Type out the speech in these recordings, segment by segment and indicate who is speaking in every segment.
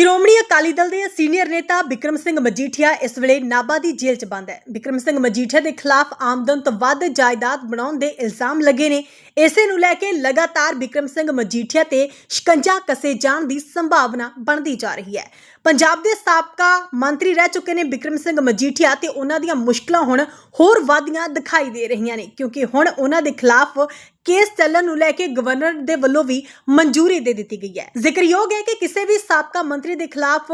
Speaker 1: ਸ਼੍ਰੋਮਣੀ ਅਕਾਲੀ ਦਲ ਦੇ ਸੀਨੀਅਰ ਨੇਤਾ ਬਿਕਰਮ ਸਿੰਘ ਮਜੀਠੀਆ ਇਸ ਵੇਲੇ ਨਾਭਾ ਦੀ ਜੇਲ੍ਹ 'ਚ ਬੰਦ ਹੈ। ਬਿਕਰਮ ਸਿੰਘ ਮਜੀਠੀਆ ਦੇ ਖਿਲਾਫ ਆਮਦਨ ਤੋਂ ਵੱਧ ਜਾਇਦਾਦ ਬਣਾਉਣ ਦੇ ਇਲਜ਼ਾਮ ਲੱਗੇ ਨੇ। ਇਸੇ ਨੂੰ ਲੈ ਕੇ ਲਗਾਤਾਰ ਬਿਕਰਮ ਸਿੰਘ ਮਜੀਠੀਆ ਤੇ ਸ਼ਿਕੰਜਾ ਕਸੇ ਜਾਣ ਦੀ ਸੰਭਾਵਨਾ ਬਣਦੀ ਜਾ ਰਹੀ ਹੈ। ਪੰਜਾਬ ਦੇ ਸਾਬਕਾ ਮੰਤਰੀ ਰਹਿ ਚੁੱਕੇ ਨੇ ਬਿਕਰਮ ਸਿੰਘ ਮਜੀਠੀਆ ਤੇ ਉਹਨਾਂ ਦੀਆਂ ਮੁਸ਼ਕਲਾਂ ਹੁਣ ਹੋਰ ਵਧੀਆਂ ਦਿਖਾਈ ਦੇ ਰਹੀਆਂ ਨੇ, ਕਿਉਂਕਿ ਹੁਣ ਉਹਨਾਂ ਦੇ ਖਿਲਾਫ ਕੇਸ ਚੱਲਣ ਨੂੰ ਲੈ ਕੇ ਗਵਰਨਰ ਦੇ ਵੱਲੋਂ ਵੀ ਮਨਜ਼ੂਰੀ ਦੇ ਦਿੱਤੀ ਗਈ ਹੈ। ਜ਼ਿਕਰਯੋਗ ਹੈ ਕਿ ਕਿਸੇ ਵੀ ਸਾਬਕਾ ਮੰਤਰੀ ਦੇ ਖਿਲਾਫ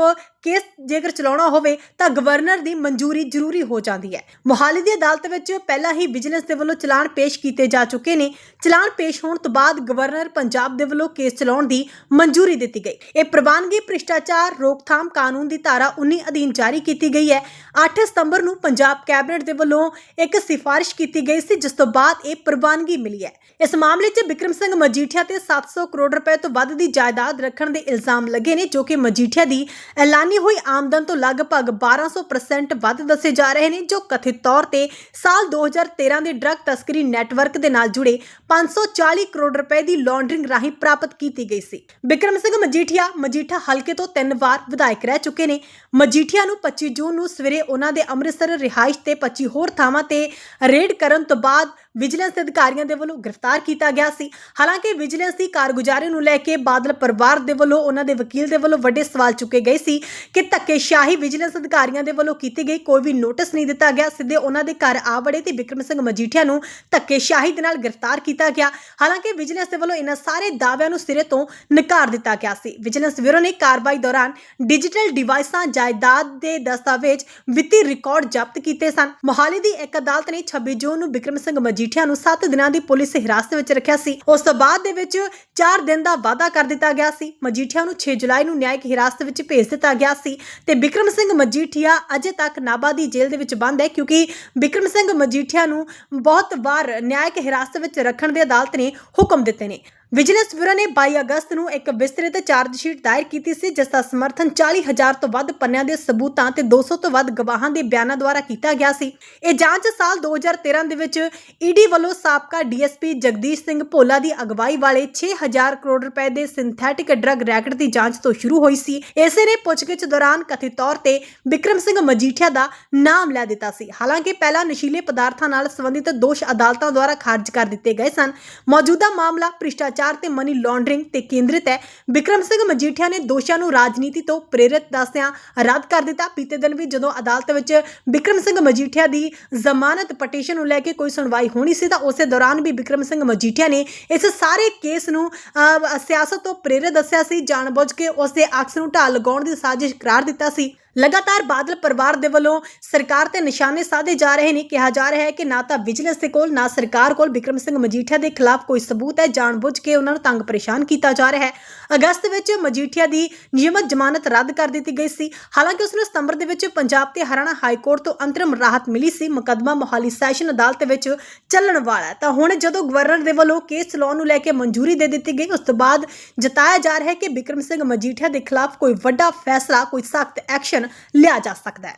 Speaker 1: ਕੇਸ ਜੇਕਰ ਚਲਾਉਣਾ ਹੋਵੇ ਤਾਂ ਗਵਰਨਰ ਦੀ ਮਨਜ਼ੂਰੀ ਜ਼ਰੂਰੀ ਹੋ ਜਾਂਦੀ ਹੈ। ਮੋਹਾਲੀ ਦੀ ਅਦਾਲਤ ਵਿੱਚ ਪਹਿਲਾਂ ਹੀ ਵਿਜੀਲੈਂਸ ਦੇ ਵੱਲੋਂ ਚਲਾਨ ਪੇਸ਼ ਕੀਤੇ ਜਾ ਚੁੱਕੇ ਨੇ। ਚਲਾਨ ਪੇਸ਼ ਹੋਣ ਤੋਂ ਬਾਅਦ ਗਵਰਨਰ ਪੰਜਾਬ ਦੇ ਵੱਲੋਂ ਕੇਸ ਚਲਾਉਣ ਦੀ ਮਨਜ਼ੂਰੀ ਦਿੱਤੀ ਗਈ। ਇਹ ਪ੍ਰਵਾਨਗੀ, ਭ੍ਰਿਸ਼ਟਾਚਾਰ, ਰੋਕਥਾਮ ਕਾਨੂੰਨ ਦੀ ਧਾਰਾ 19 ਅਧੀਨ ਜਾਰੀ ਕੀਤੀ ਗਈ ਹੈ। 8 ਸਤੰਬਰ ਨੂੰ ਪੰਜਾਬ ਕੈਬਨਿਟ ਦੇ ਵੱਲੋਂ ਇੱਕ ਸਿਫਾਰਿਸ਼ ਕੀਤੀ ਗਈ ਸੀ, ਜਿਸ ਤੋਂ ਬਾਅਦ ਇਹ ਪ੍ਰਵਾਨਗੀ ਮਿਲੀ ਹੈ। ਇਸ ਮਾਮਲੇ 'ਚ ਬਿਕਰਮ ਸਿੰਘ ਮਜੀਠੀਆ ਤੇ 700 ਕਰੋੜ ਰੁਪਏ ਤੋਂ ਵੱਧ ਦੀ ਜਾਇਦਾਦ ਰੱਖਣ ਦੇ ਇਲਜ਼ਾਮ ਲੱਗੇ ਨੇ, ਜੋ ਕਿ ਮਜੀਠੀਆ ਦੀ ਐਲਾਨੀ ਹੋਈ ਆਮਦਨ ਤੋਂ ਲਗਭਗ 1200% ਵੱਧ ਦੱਸੇ ਜਾ ਰਹੇ ਨੇ, ਜੋ ਕਥਿਤ ਤੌਰ ਤੇ ਸਾਲ 2013 ਦੇ ਡਰੱਗ ਤਸਕਰੀ ਨੈਟਵਰਕ ਦੇ ਨਾਲ ਜੁੜੇ 540 ਕਰੋੜ ਰੁਪਏ ਦੀ ਲਾਂਡਰਿੰਗ ਰਾਹੀਂ ਪ੍ਰਾਪਤ ਕੀਤੀ ਗਈ ਸੀ। ਬਿਕਰਮ ਸਿੰਘ ਮਜੀਠੀਆ ਮਜੀਠਾ ਹਲਕੇ ਤੋਂ ਤਿੰਨ ਵਾਰ ਵਿਧਾਇਕ ਰਹਿ ਚੁੱਕੇ ਨੇ। ਮਜੀਠੀਆ ਨੂੰ 25 ਜੂਨ ਨੂੰ ਸਵੇਰੇ ਉਹਨਾਂ ਦੇ ਅੰਮ੍ਰਿਤਸਰ ਰਿਹਾਇਸ਼ ਤੇ 25 ਹੋਰ ਥਾਵਾਂ ਤੇ ਰੇਡ ਕਰਨ ਤੋਂ ਬਾਅਦ ਵਿਜੀਲੈਂਸ ਦੇ ਅਧਿਕਾਰੀਆਂ ਦੇ ਵੱਲੋਂ ਗ੍ਰਿਫਤਾਰ ਕੀਤਾ ਗਿਆ ਸੀ। ਹਾਲਾਂਕਿ ਵਿਜੀਲੈਂਸ ਦੀ ਕਾਰਗੁਜ਼ਾਰੀ ਨੂੰ ਲੈ ਕੇ ਬਾਦਲ ਪਰਿਵਾਰ ਦੇ ਵੱਲੋਂ, ਉਹਨਾਂ ਦੇ ਵਕੀਲ ਦੇ ਵੱਲੋਂ ਵੱਡੇ ਸਵਾਲ ਚੁੱਕੇ ਗਏ ਸੀ ਕਿ ਧੱਕੇਸ਼ਾਹੀ ਵਿਜੀਲੈਂਸ ਅਧਿਕਾਰੀਆਂ ਦੇ ਵੱਲੋਂ ਕੀਤੀ ਗਈ ਕੋਈ ਵੀ ਨੋਟਿਸ ਨਹੀਂ ਦਿੱਤਾ ਗਿਆ। ਸਿੱਧੇ ਉਹਨਾਂ ਦੇ ਘਰ ਆ ਵੜੇ ਤੇ ਵਿਕਰਮ ਸਿੰਘ ਮਜੀਠੀਆ ਨੂੰ ਧੱਕੇਸ਼ਾਹੀ ਦੇ ਨਾਲ ਗ੍ਰਿਫਤਾਰ ਕੀਤਾ ਗਿਆ। ਹਾਲਾਂਕਿ ਵਿਜੀਲੈਂਸ ਦੇ ਵੱਲੋਂ ਇਹਨਾਂ ਸਾਰੇ ਦਾਅਵਿਆਂ ਨੂੰ ਸਿਰੇ ਤੋਂ ਨਕਾਰ ਦਿੱਤਾ ਗਿਆ ਸੀ। ਵਿਜੀਲੈਂਸ ਬਿਊਰੋ ਨੇ ਕਾਰਵਾਈ ਦੌਰਾਨ ਡਿਜੀਟਲ ਡਿਵਾਈਸਾਂ, ਜਾਇਦਾਦ ਦੇ ਦਸਤਾਵੇਜ਼ ਵਿੱਤੀ ਰਿਕਾਰਡ ਜ਼ਬਤ ਕੀਤੇ ਸਨ। ਮੋਹਾਲੀ ਦੀ ਇੱਕ ਅਦਾਲਤ ਨੇ 26 ਜੂਨ ਨੂੰ ਬਿਕਰਮ ਸਿੰਘ ਮਜੀਠੀਆ ਨੂੰ 7 ਦਿਨਾਂ ਦੀ ਪੁਲਿਸ ਹਿਰਾਸਤ ਵਿੱਚ ਰੱਖਿਆ ਸੀ। ਉਸ ਤੋਂ ਬਾਅਦ ਦੇ ਵਿੱਚ 4 ਦਿਨ ਦਾ ਵਾਅਦਾ ਕਰ ਦਿੱਤਾ ਗਿਆ ਸੀ। ਮਜੀਠੀਆ ਨੂੰ 6 ਜੁਲਾਈ ਨੂੰ ਨਿਆਇਕ ਹਿਰਾਸਤ ਵਿੱਚ ਭੇਜ ਦਿੱਤਾ ਗਿਆ ਸੀ ਤੇ ਬਿਕਰਮ ਸਿੰਘ ਮਜੀਠੀਆ ਅਜੇ ਤੱਕ ਨਾਭਾ ਦੀ ਜੇਲ੍ਹ ਦੇ ਵਿੱਚ ਬੰਦ ਹੈ ਕਿਉਂਕਿ ਬਿਕਰਮ ਸਿੰਘ ਮਜੀਠੀਆ ਨੂੰ ਬਹੁਤ ਵਾਰ ਨਿਆਇਕ ਹਿਰਾਸਤ ਵਿੱਚ ਰੱਖਣ ਦੇ ਅਦਾਲਤ ਨੇ ਹੁਕਮ ਦਿੱਤੇ ਨੇ। ਵਿਜੀਲੈਂਸ ਬਿਊਰੋ ਨੇ 22 ਅਗਸਤ ਨੂੰ ਇੱਕ ਵਿਸਤ੍ਰਿਤ ਚਾਰਜ ਸ਼ੀਟ ਦਾਇਰ ਕੀਤੀ ਸੀ, ਜਿਸ ਦਾ ਸਮਰਥਨ 40000 ਤੋਂ ਵੱਧ ਪੰਨਿਆਂ ਦੇ ਸਬੂਤਾਂ ਤੇ 200 ਤੋਂ ਵੱਧ ਗਵਾਹਾਂ ਦੇ ਬਿਆਨਾਂ ਦੁਆਰਾ ਕੀਤਾ ਗਿਆ ਸੀ। ਇਹ ਜਾਂਚ ਸਾਲ 2013 ਦੇ ਵਿੱਚ ਈਡੀ ਵੱਲੋਂ ਸਾਬਕਾ ਡੀਐਸਪੀ ਜਗਦੀਸ਼ ਸਿੰਘ ਭੋਲਾ ਦੀ ਅਗਵਾਈ ਵਾਲੇ 6000 ਕਰੋੜ ਰੁਪਏ ਦੇ ਸਿੰਥੈਟਿਕ ਡਰੱਗ ਰੈਕਟ ਦੀ ਜਾਂਚ ਤੋਂ ਸ਼ੁਰੂ ਹੋਈ ਸੀ। ਇਸੇ ਨੇ ਪੁੱਛਗਿੱਛ ਦੌਰਾਨ ਕਥਿਤ ਤੌਰ ਤੇ ਵਿਕਰਮ ਸਿੰਘ ਮਜੀਠੀਆ ਦਾ ਨਾਮ ਲੈ ਦਿੱਤਾ ਸੀ। ਹਾਲਾਂਕਿ ਪਹਿਲਾਂ ਨਸ਼ੀਲੇ ਪਦਾਰਥਾਂ ਨਾਲ ਸੰਬੰਧਿਤ ਦੋਸ਼ ਅਦਾਲਤਾਂ ਦੁਆਰਾ ਖਾਰਜ ਕਰ ਦਿੱਤੇ ਗਏ ਸਨ। ਮੌਜੂਦਾ ਮਾਮਲਾ ਭ੍ਰਿਸ਼ਟਾਚਾਰ ਤੇ ਮਨੀ ਲਾਂਡਰਿੰਗ ਤੇ ਕੇਂਦਰਿਤ ਹੈ। ਵਿਕਰਮ ਸਿੰਘ ਮਜੀਠੀਆ ਨੇ ਦੋਸ਼ਾਂ ਨੂੰ ਰਾਜਨੀਤੀ ਤੋਂ ਪ੍ਰੇਰਿਤ ਦੱਸਿਆਂ ਰੱਦ ਕਰ ਦਿੱਤਾ। ਬੀਤੇ ਦਿਨ ਵੀ ਜਦੋਂ ਅਦਾਲਤ ਵਿੱਚ ਵਿਕਰਮ ਸਿੰਘ ਮਜੀਠੀਆ ਦੀ ਜ਼ਮਾਨਤ ਪਟੀਸ਼ਨ ਨੂੰ ਲੈ ਕੇ ਕੋਈ ਸੁਣਵਾਈ ਹੋਣੀ ਸੀ ਤਾਂ ਉਸੇ ਦੌਰਾਨ ਵੀ ਵਿਕਰਮ ਸਿੰਘ ਮਜੀਠੀਆ ਨੇ ਇਸ ਸਾਰੇ ਕੇਸ ਨੂੰ ਅਹ, ਸਿਆਸਤ ਤੋਂ ਪ੍ਰੇਰਿਤ ਦੱਸਿਆ ਸੀ। ਜਾਣਬੁੱਝ ਕੇ ਉਸ ਦੇ ਅਕਸ ਨੂੰ ਢਾਲ ਲਗਾਉਣ ਦੀ ਸਾਜ਼ਿਸ਼ ਕਰਾਰ ਦਿੱਤਾ ਸੀ। ਲਗਾਤਾਰ ਬਾਦਲ ਪਰਿਵਾਰ ਦੇ ਵੱਲੋਂ ਸਰਕਾਰ ਤੇ ਨਿਸ਼ਾਨੇ ਸਾਧੇ ਜਾ ਰਹੇ ਨੇ। ਕਿਹਾ ਜਾ ਰਿਹਾ ਹੈ ਕਿ ਨਾ ਤਾਂ ਵਿਜੀਲੈਂਸ ਦੇ ਕੋਲ, ਨਾ ਸਰਕਾਰ ਕੋਲ ਵਿਕਰਮ ਸਿੰਘ ਮਜੀਠੀਆ ਦੇ ਖਿਲਾਫ ਕੋਈ ਸਬੂਤ ਹੈ। ਜਾਣਬੁੱਝ ਕੇ ਉਹਨਾਂ ਨੂੰ ਤੰਗ ਪਰੇਸ਼ਾਨ ਕੀਤਾ ਜਾ ਰਿਹਾ ਹੈ। ਅਗਸਤ ਵਿੱਚ ਮਜੀਠੀਆ ਦੀ ਨਿਯਮਤ ਜ਼ਮਾਨਤ ਰੱਦ ਕਰ ਦਿੱਤੀ ਗਈ ਸੀ। ਹਾਲਾਂਕਿ ਉਸ ਨੂੰ ਸਤੰਬਰ ਦੇ ਵਿੱਚ ਪੰਜਾਬ ਤੇ ਹਰਿਆਣਾ ਹਾਈ ਕੋਰਟ ਤੋਂ ਅੰਤਰਿਮ ਰਾਹਤ ਮਿਲੀ ਸੀ। ਮੁਕੱਦਮਾ ਮੋਹਾਲੀ ਸੈਸ਼ਨ ਅਦਾਲਤ ਵਿੱਚ ਚੱਲਣ ਵਾਲਾ ਤਾਂ ਹੁਣ ਜਦੋਂ ਗਵਰਨਰ ਦੇ ਵੱਲੋਂ ਕੇਸ ਚਲਾਉਣ ਨੂੰ ਲੈ ਕੇ ਮਨਜ਼ੂਰੀ ਦੇ ਦਿੱਤੀ ਗਈ, ਉਸ ਤੋਂ ਬਾਅਦ ਜਤਾਇਆ ਜਾ ਰਿਹਾ ਹੈ ਕਿ ਵਿਕਰਮ ਸਿੰਘ ਮਜੀਠੀਆ ਦੇ ਖਿਲਾਫ ਕੋਈ ਵੱਡਾ ਫੈਸਲਾ, ਕੋਈ ਸਖਤ ਐਕਸ਼ਨ ਲਿਆ ਜਾ ਸਕਦਾ ਹੈ।